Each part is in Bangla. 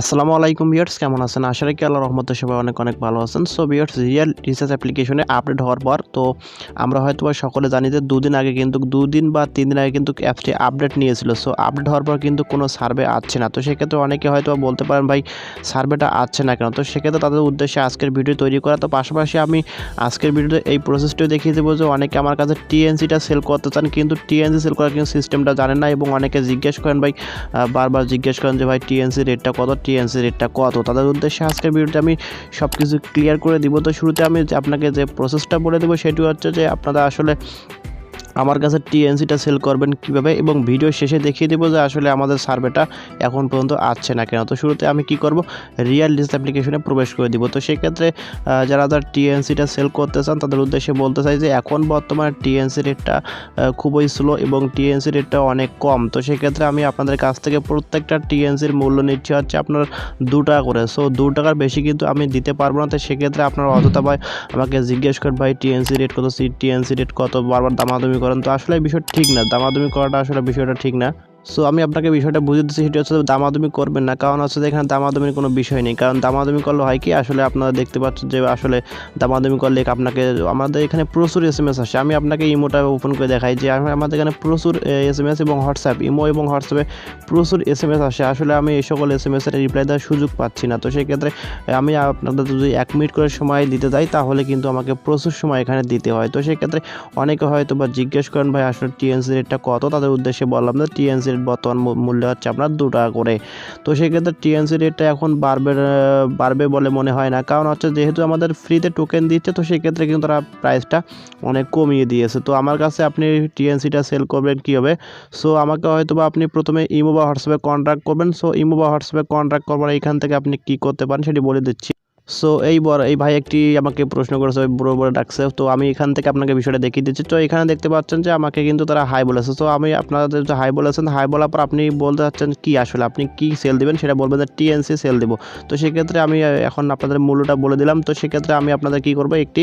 আসসালামু আলাইকুম ভিউয়ার্স, কেমন আছেন? আশা রাখি আল্লাহ রহমতে সবাই অনেক অনেক ভালো আছেন। সো ভিউয়ার্স রিয়েল রিসার্চ অ্যাপ্লিকেশনে আপডেট হওয়ার পর, তো আমরা হয়তো সকলে জানি যে দুদিন আগে কিন্তু, দুদিন বা তিন দিন আগে কিন্তু অ্যাপসটি আপডেট নিয়েছিল। সো আপডেট হওয়ার পর কিন্তু কোনো সার্ভে আসছে না। তো সেক্ষেত্রে অনেকে হয়তো বলতে পারেন, ভাই সার্ভেটা আসছে না কেন? তো সেক্ষেত্রে তাদের উদ্দেশ্যে আজকের ভিডিও তৈরি করা। তো পাশাপাশি আমি আজকের ভিডিওতে এই প্রসেসটিও দেখিয়ে দেবো যে অনেকে আমার কাছে টিএনসিটা সেল করতে চান, কিন্তু টিএনসি সেল করার কিন্তু সিস্টেমটা জানেন না এবং অনেকে জিজ্ঞেস করেন, ভাই বারবার জিজ্ঞেস করেন যে, ভাই টিএনসি রেটটা কত? টিএনসি রেটটা কত? তাদের উদ্দেশ্যে আজকের ভিডিওতে আমি সব কিছু ক্লিয়ার করে দিব। তো শুরুতে আমি আপনাকে যে প্রসেসটা বলে দেবো, সেটি হচ্ছে যে আপনারা আসলে আমার কাছে টিএনসিটা সেল করবেন কীভাবে? এবং ভিডিও শেষে দেখিয়ে দেবো যে আসলে আমাদের সার্ভেটা এখন পর্যন্ত আসছে না কেন। তো শুরুতে আমি কি করব? রিয়েল লিস্ট অ্যাপ্লিকেশনে প্রবেশ করে দিব। তো সেক্ষেত্রে যারা যারা টিএনসিটা সেল করতে চান, তাদের উদ্দেশ্যে বলতে চাই যে এখন বর্তমানে টিএনসি রেটটা খুবই স্লো এবং টিএনসি রেটটা অনেক কম। তো সেক্ষেত্রে আমি আপনাদের কাছ থেকে প্রত্যেকটা টিএনসির মূল্য নিচ্ছি হচ্ছে আপনার দু টাকা করে। সো দু টাকার বেশি কিন্তু আমি দিতে পারব না। তো সেক্ষেত্রে আপনার অযথা ভাই আমাকে জিজ্ঞেস করেন, ভাই টিএনসি রেট কত? সি টিএনসি রেট কত? বারবার দামাদামি করেন তো আসলে বিষয়টা ঠিক না। দামাদামি করাটা আসলে বিষয়টা ঠিক না। সো আমি আপনাকে বিষয়টা বুঝে দিচ্ছি, সেটি হচ্ছে দামাদমি করবেন না। কারণ হচ্ছে এখানে দামাদমির কোনো বিষয় নেই। কারণ দামাদমি করলে হয় কি, আসলে আপনারা দেখতে পাচ্ছেন যে আসলে দামাদামি করলে আপনাকে, আমাদের এখানে প্রচুর এস এম এস আসে। আমি আপনাকে ইমোটা ওপেন করে দেখাই যে আমাদের এখানে প্রচুর এস এম এস এবং হোয়াটসঅ্যাপ ইমো এবং হোয়াটসঅ্যাপে প্রচুর এস এম এস আসে। আসলে আমি এই সকল এস এম এসের রিপ্লাই দেওয়ার সুযোগ পাচ্ছি না। তো সেক্ষেত্রে আমি আপনাদের যদি এক মিনিট করে সময় দিতে যাই, তাহলে কিন্তু আমাকে প্রচুর সময় এখানে দিতে হয়। তো সেক্ষেত্রে অনেকে হয়তো বা জিজ্ঞেস করেন, ভাই, আসলে টিএনসি রেটটা কত? তাদের উদ্দেশ্যে বললাম যে টিএনসি বর্তমান মূল্য হচ্ছে আপনার দু টাকা করে। তো সেক্ষেত্রে টিএনসি রেটটা এখন বাড়বে বাড়বে বলে মনে হয় না। কারণ হচ্ছে যেহেতু আমাদের ফ্রিতে টোকেন দিচ্ছে, তো সেক্ষেত্রে কিন্তু তারা প্রাইসটা অনেক কমিয়ে দিয়েছে। তো আমার কাছে আপনি টিএনসিটা সেল করবেন কী হবে? সো আমাকে হয়তো বা আপনি প্রথমে ইমো বা হোয়াটসঅ্যাপে কন্ট্যাক্ট করবেন। সো ইমো বা হোয়াটসঅ্যাপে কন্ট্যাক্ট করবার এখান থেকে আপনি কি করতে পারেন সেটি বলে দিচ্ছি। সো এই বড় এই ভাই একটি আমাকে প্রশ্ন করেছে, ওই বুড়ো বড় ডাকছে। তো আমি এখান থেকে আপনাকে বিষয়টা দেখিয়ে দিচ্ছি। তো এখানে দেখতে পাচ্ছেন যে আমাকে কিন্তু তারা হাই বলেছে। তো আমি আপনাদের যে হাই বলেছেন হাই বলার পর আপনি বলতে চাচ্ছেন কি আসলে? আপনি কি সেল দিবেন? সেটা বলবেন যে টিএনসি সেল দেবো। তো সেক্ষেত্রে আমি এখন আপনাদের মূল্যটা বলে দিলাম। তো সেক্ষেত্রে আমি আপনাদের কি করব? একটি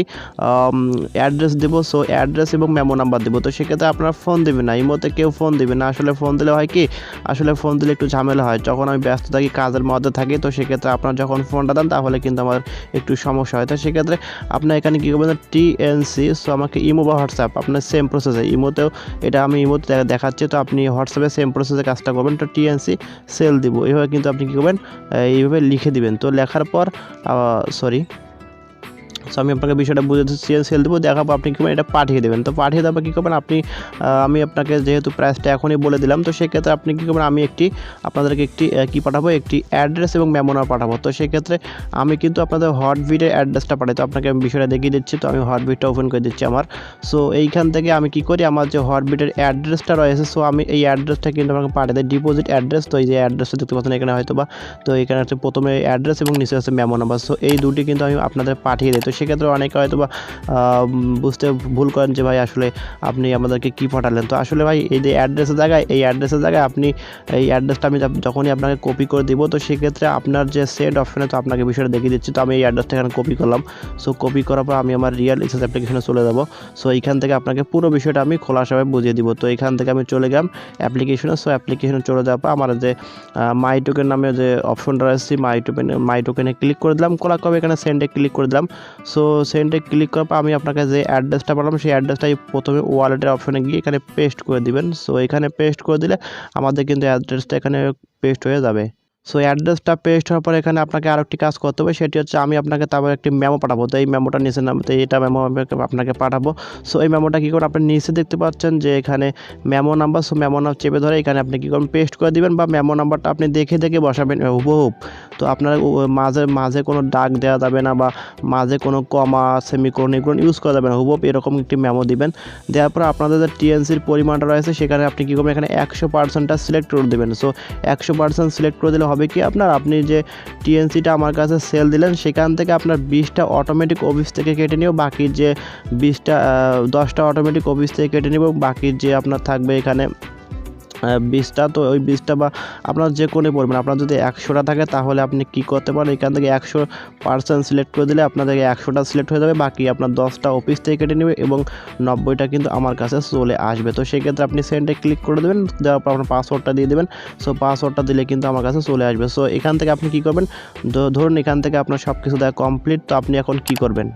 অ্যাড্রেস দেবো। সো অ্যাড্রেস এবং মেমো নাম্বার দেবো। তো সেক্ষেত্রে আপনারা ফোন দেবেন না। এই মধ্যে কেউ ফোন দেবে না। আসলে ফোন দিলে হয় কি? আসলে ফোন দিলে একটু ঝামেলা হয়। যখন আমি ব্যস্ত থাকি, কাজের মধ্যে থাকি, তো সেক্ষেত্রে আপনার যখন ফোনটা দেন, তাহলে কিন্তু আমার একটু সমস্যা হয়। তো সেক্ষেত্রে আপনার এখানে কী করবেন? টিএনসি সো আমাকে ইমো বা হোয়াটসঅ্যাপ, আপনার সেম প্রসেসে ইমোতেও এটা আমি ইমোতে দেখাচ্ছি, তো আপনি হোয়াটসঅ্যাপে সেম প্রসেসে কাজটা করবেন। তো টিএনসি সেল দিব। এইভাবে কিন্তু আপনি কী করবেন? এইভাবে লিখে দিবেন। তো লেখার পর সরি সো আমি আপনাকে বিষয়টা বুঝে দিচ্ছি, সেল দেবো, দেখাবো আপনি কী এটা পাঠিয়ে দেবেন। তো পাঠিয়ে পর কী করবেন, আপনি আমি আপনাকে যেহেতু প্রাইসটা এখনই বলে দিলাম, তো সেক্ষেত্রে আপনি কী করবেন, আমি একটি, আপনাদেরকে একটি কী পাঠাবো, একটি অ্যাড্রেস এবং মেমোনার পাঠাবো। তো সেক্ষেত্রে আমি কিন্তু আপনাদের হটবিটের অ্যাড্রেসটা পাঠাই। তো আপনাকে আমি বিষয়টা দেখিয়ে দিচ্ছি, তো আমি হটবিটটা ওপেন করে দিচ্ছি আমার। সো এইখান থেকে আমি কি করি, আমার যে হটবিটের অ্যাড্রেসটা রয়েছে সো আমি এই অ্যাড্রেসটা কিন্তু আমাকে পাঠিয়ে দিই ডিপোজিট অ্যাড্রেস তো এই যে অ্যাড্রেসটা দেখতে পাচ্ছেন, এখানে হয়তো বা তো এখানে হচ্ছে প্রথমে অ্যাড্রেস এবং নিচে হচ্ছে মেমো নাম্বার। সো এই দুটি কিন্তু আমি আপনাদের পাঠিয়ে দিই। তো সেক্ষেত্রে অনেকে হয়তো বা বুঝতে ভুল করেন যে ভাই আসলে আপনি আমাদেরকে কি পাঠালেন। তো আসলে ভাই এই যে অ্যাড্রেসের জায়গায়, এই অ্যাড্রেসের জায়গায় আপনি এই অ্যাড্রেসটা আমি যখনই আপনাকে কপি করে দিব, তো সেক্ষেত্রে আপনার যে সেট অপশনে তো আপনাকে বিষয়টা দেখিয়ে দিচ্ছি। তো আমি এই অ্যাড্রেসটা এখানে কপি করলাম। সো কপি করার পর আমি আমার রিয়েল এক্সেস অ্যাপ্লিকেশনে চলে যাব। সো এইখান থেকে আপনাকে পুরো বিষয়টা আমি খোলাসাভাবে বুঝিয়ে দিব। তো এখান থেকে আমি চলে গেলাম অ্যাপ্লিকেশনে সো অ্যাপ্লিকেশনে চলে যাওয়ার পর আমার যে মাই টোকেন নামে যে অপশনটা রয়েছে মাই টোকেন মাই টোকেনে ক্লিক করে দিলাম। করার পর এখানে সেন্ডে ক্লিক করে দিলাম। সো সেন্ডে ক্লিক করার পর আমি আপনাকে যে অ্যাড্রেসটা পাঠালাম সেই অ্যাড্রেসটাই প্রথমে ওয়ালেটের অপশনে গিয়ে এখানে পেস্ট করে দিবেন। সো এখানে পেস্ট করে দিলে আমাদের কিন্তু অ্যাড্রেসটা এখানে পেস্ট হয়ে যাবে। সো অ্যাড্রেসটা পেস্ট হওয়ার পর এখানে আপনাকে আরেকটি কাজ করতে হবে। সেটি হচ্ছে আমি আপনাকে তারপর একটি মেমো পাঠাবো। তো এই মেমোটা নিচে নাম তো এটা মেমো আপনাকে পাঠাবো। সো এই মেমোটা কী করবেন আপনি নিচে দেখতে পাচ্ছেন যে এখানে memo number so memo number চেপে ধরে এখানে আপনি কী করবেন পেস্ট করে দিবেন বা মেমো নাম্বারটা আপনি দেখে দেখে বসাবেন। হুবহুব তো আপনার মাঝে মাঝে কোনো ডাক দেওয়া যাবে না বা মাঝে কোনো কমা সেমিকোন এগুলো ইউজ করা যাবে না। হুবহুব এরকম একটি মেমো দিবেন। দেওয়ার পর আপনাদের যে টিএনসির পরিমাণটা রয়েছে, সেখানে আপনি কী করবেন? এখানে একশো পার্সেন্টটা সিলেক্ট করে দেবেন। সো একশো পার্সেন্ট সিলেক্ট করে দিলে হবে কি আপনার? আপনি যে টিএনসিটা আমার কাছে সেল দিলেন, সেখান থেকে আপনার বিশটা অটোমেটিক অফিস থেকে কেটে নিও, বাকি যে বিশটা দশটা অটোমেটিক অফিস থেকে কেটে নিব, বাকি যে আপনার থাকবে এখানে বিশটা তো ওই বিশটা বা আপনার যে কোনো পরিমাণ, আপনার যদি একশোটা থাকে তাহলে আপনি কি করতে পারেন? এখান থেকে একশো পার্সেন্ট সিলেক্ট করে দিলে আপনার থেকে একশোটা সিলেক্ট হয়ে যাবে, বাকি আপনার দশটা অফিস থেকে কেটে নেবে এবং নব্বইটা কিন্তু আমার কাছে চলে আসবে। তো সেক্ষেত্রে আপনি সেন্ডে ক্লিক করে দেবেন, দেওয়ার পর আপনার পাসওয়ার্ডটা দিয়ে দেবেন সো পাসওয়ার্ডটা দিলে কিন্তু আমার কাছে চলে আসবে। সো এখান থেকে আপনি কি করবেন? ধরুন এখান থেকে আপনার সব কিছু দেওয়া কমপ্লিট তো আপনি এখন কি করবেন?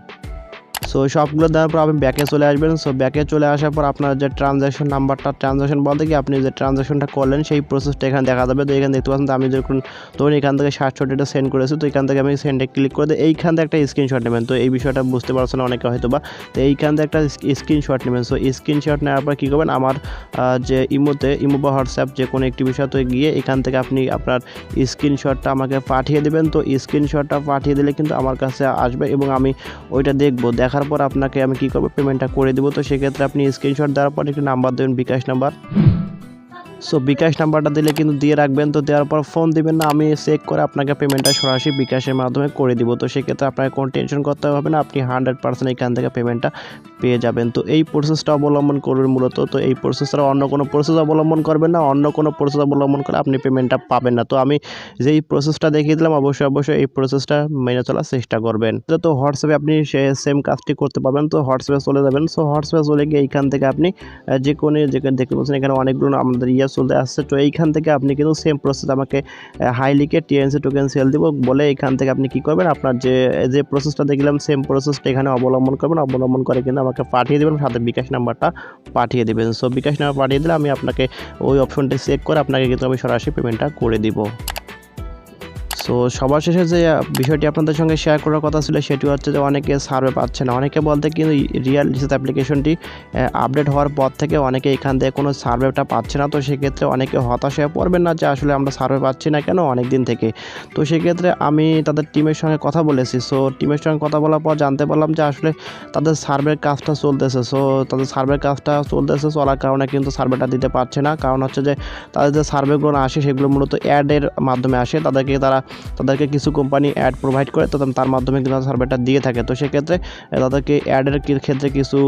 সো সবগুলো দেওয়ার পর আপনি ব্যাকে চলে আসবেন। সো ব্যাকে চলে আসার পর আপনার যে ট্রানজ্যাকশন নাম্বারটা ট্রানজ্যাকশন বলতে কি, আপনি যে ট্রানজ্যাকশনটা করলেন, সেই প্রসেসটা এখানে দেখা যাবে। তো এখানে দেখতে পাচ্ছেন আমি যখন ধরুন এখান থেকে সাতশো ডেটা সেন্ড করেছি, তো এখান থেকে আমি সেন্ডে ক্লিক করে দিই এইখান থেকে একটা স্ক্রিনশট নেবেন। তো এই বিষয়টা বুঝতে পারছেন না অনেকে হয়তো বা তো এইখান থেকে একটা স্ক্রিনশট নেবেন। সো স্ক্রিনশট নেওয়ার পর কী করবেন, আমার যে ইমোতে, ইমো বা হোয়াটসঅ্যাপ যে কোনো একটি বিষয়তে গিয়ে এখান থেকে আপনি আপনার স্ক্রিনশটটা আমাকে পাঠিয়ে দেবেন। তো স্ক্রিনশটটা পাঠিয়ে দিলে কিন্তু আমার কাছে আসবে এবং আমি ওইটা দেখব। দেখার পর আপনাকে আমি কি করব? পেমেন্টটা করে দেবো। তো সেক্ষেত্রে আপনি স্ক্রিনশট দেওয়ার পর একটি নাম্বার দেবেন, বিকাশ নাম্বার সো বিকাশ নাম্বারটা দিলে কিন্তু দিয়ে রাখবেন। তো দেওয়ার পর ফোন দিবেন না, আমি চেক করে আপনাকে পেমেন্টটা সরাসরি বিকাশের মাধ্যমে করে দিব। তো সেক্ষেত্রে আপনাকে কোনো টেনশন করতে হবে না, আপনি হান্ড্রেড পার্সেন্ট এখান থেকে পেমেন্টটা পেয়ে যাবেন। তো এই প্রসেসটা অবলম্বন করবেন মূলত। তো এই প্রসেসটা অন্য কোনো প্রসেস অবলম্বন করবেন না, অন্য কোনো প্রসেস অবলম্বন করে আপনি পেমেন্টটা পাবেন না। তো আমি যেই প্রসেসটা দেখিয়ে দিলাম, অবশ্যই অবশ্যই এই প্রসেসটা মেনে চলার চেষ্টা করবেন। তো হোয়াটসঅ্যাপে আপনি সেম কাজটি করতে পারবেন। তো হোয়াটসঅ্যাপে চলে যাবেন। সো হোয়াটসঅ্যাপে চলে গিয়ে এইখান থেকে আপনি যে কোনো যেখানে দেখতে পাচ্ছেন, এখানে অনেকগুলো আমাদের ইয়ে চলে আসছে। তো এইখান থেকে আপনি কিন্তু সেম প্রসেস আমাকে হাই লিখে টিএনসি টোকেন সেল দিব। বলে এখান থেকে আপনি কি করবেন? আপনার যে যে প্রসেসটা দেখলাম সেম প্রসেসটা এখানে অবলম্বন করবেন। অবলম্বন করে কিন্তু আমাকে পাঠিয়ে দেবেন, সাথে বিকাশ নাম্বারটা পাঠিয়ে দেবেন। সো বিকাশ নাম্বার পাঠিয়ে দিলে আমি আপনাকে ওই অপশনটি চেক করে আপনাকে কিন্তু আমি সরাসরি পেমেন্টটা করে দিব। সো সবার শেষে যে বিষয়টি আপনাদের সঙ্গে শেয়ার করার কথা ছিল, সেটি হচ্ছে যে অনেকে সার্ভে পাচ্ছে না। অনেকে বলতে কিন্তু রিয়েল রিসার্চ অ্যাপ্লিকেশনটি আপডেট হওয়ার পর থেকে অনেকে এখান থেকে কোনো সার্ভেটা পাচ্ছে না। তো সেক্ষেত্রে অনেকে হতাশ হয়ে পড়বেন না যে আসলে আমরা সার্ভে পাচ্ছি না কেন অনেক দিন থেকে। তো সেক্ষেত্রে আমি তাদের টিমের সঙ্গে কথা বলেছি। সো টিমের সঙ্গে কথা বলার পর জানতে পারলাম যে আসলে তাদের সার্ভের কাজটা চলতেছে। সো তাদের সার্ভের কাজটা চলতেছে, চলার কারণে কিন্তু সার্ভেটা দিতে পারছে না। কারণ হচ্ছে যে তাদের যে সার্ভেগুলো আসে, সেগুলো মূলত অ্যাডের মাধ্যমে আসে। তাদেরকে তারা তাদেরকে কিছু কোম্পানি অ্যাড প্রোভাইড করে, তো তার মাধ্যমে কিন্তু সার্ভেটা দিয়ে থাকে। তো সেক্ষেত্রে তাদেরকে অ্যাডের ক্ষেত্রে কিছু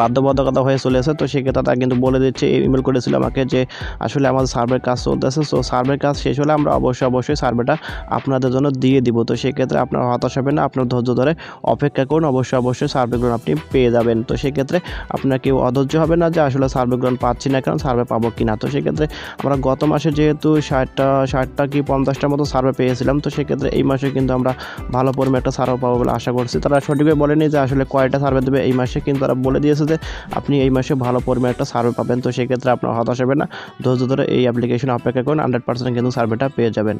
বাধ্যবাধকতা হয়ে চলেছে। তো সেক্ষেত্রে তারা কিন্তু বলে দিচ্ছে ইমেল করেছিল আমাকে যে আসলে আমাদের সার্ভের কাজ চলতেছে। সো সার্ভের কাজ শেষ হলে আমরা অবশ্যই অবশ্যই সার্ভেটা আপনাদের জন্য দিয়ে দিব। তো সেক্ষেত্রে আপনার হতাশ হবেন না, আপনার ধৈর্য ধরে অপেক্ষা করুন। অবশ্যই অবশ্যই সার্ভেগুলো আপনি পেয়ে যাবেন। তো সেক্ষেত্রে আপনার কেউ অধৈর্য হবে না যে আসলে সার্ভেগুলো পাচ্ছি না কারণ সার্ভে পাবো কি না তো সেক্ষেত্রে আমরা গত মাসে যেহেতু ষাটটা ষাটটা কি পঞ্চাশটার মতো সার্ভে পেয়েছিলাম, তো সেক্ষেত্রে এই মাসে কিন্তু আমরা ভালো পরিমাণ একটা সার্ভে পাবো বলে আশা করছি। তারা সঠিকভাবে বলেনি যে আসলে কয়টা সার্ভে দেবে এই মাসে, কিন্তু তারা বলে দিয়েছে যে আপনি এই মাসে ভালো পরিমাণ একটা সার্ভে পাবেন, তো সেক্ষেত্রে আপনার হতাশ হবে না। ধৈর্য ধরে এই অ্যাপ্লিকেশন অপেক্ষা করুন হান্ড্রেড পার্সেন্ট কিন্তু সার্ভেটা পেয়ে যাবেন।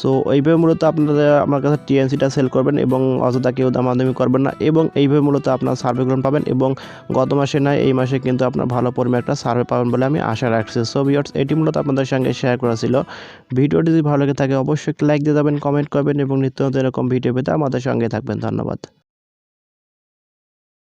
সো এইভাবে মূলত আপনারা আমার কাছে টিএনসিটা সেল করবেন এবং অযথা কেউ দামাদামি করবেন না এবং এইভাবে মূলত আপনার সার্ভেগুলো পাবেন এবং গত মাসে নয়, এই মাসে কিন্তু আপনার ভালো পরিমাণ একটা সার্ভে পাবেন বলে আমি আশা রাখছি। সো ভিউয়ার্স এটি মূলত আপনাদের সঙ্গে শেয়ার করা ছিল। ভিডিওটি যদি ভালো লেগে থাকে, অবশ্যই লাইক দিয়ে যাবেন কমেন্ট করবেন এবং নিত্য নতুন এরকম ভিডিও পেতে আমাদের সঙ্গে থাকবেন। ধন্যবাদ।